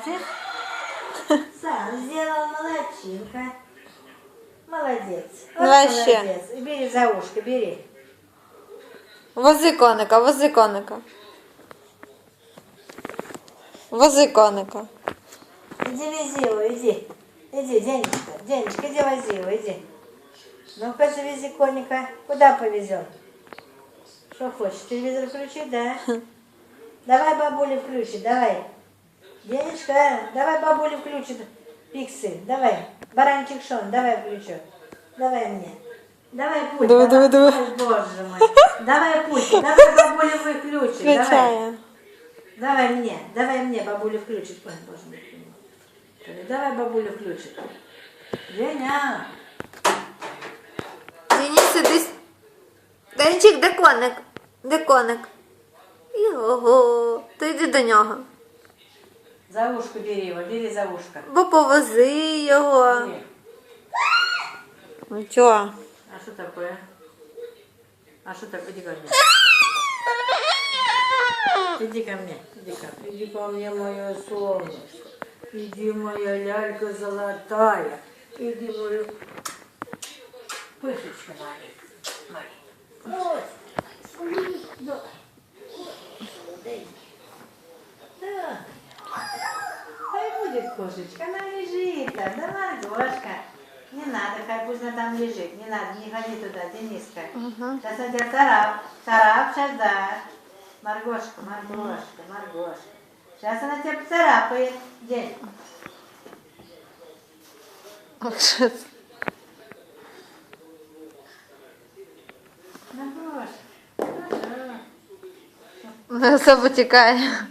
Бачишь? Сам сделал, молодчинка. Молодец. Вот Вообще. молодец. И Бери за ушко, бери. Вози коника, вози коника. Вози коника. Иди вези его, иди. Иди, Денечка, Денечка, иди вози его, иди. Ну-ка, завези коника. Куда повезем? Что хочешь, телевизор включить, да? Давай бабуле включит, давай. Денечка, давай бабуле включит пиксель, давай. Баранчик Шон, давай включу. Давай мне. Давай пульт. Давай, давай, давай. Ой, боже мой. Давай пульт, давай бабуле выключит, давай. Включає. Давай мне, давай мне, бабуля включит. Ой, боже мой. Давай бабуля включит. Женя. Денис, с- Денчик, де коник? Де коник? Його. То йди до нього. За ушко бери его, бери за ушко. Бо повози його. Бери. Ну чого? А что такое? А что такое? Иди ко мне. Иди ко мне, иди ко мне. Иди ко мне, мое солнышко. Иди, моя лялька золотая. Иди, моя пышечка моя. Ой. Да. Дай. Кошечка, она лежит там, да, Маргошка. Не надо, хай пусть там лежит, не надо, не ходи туда, Дениска. Сейчас он тебя царап, царап сейчас даст. Маргошка, Маргошка, Маргошка. Сейчас она тебя поцарапает. День. Маргошка. Ага. Вона все потікає.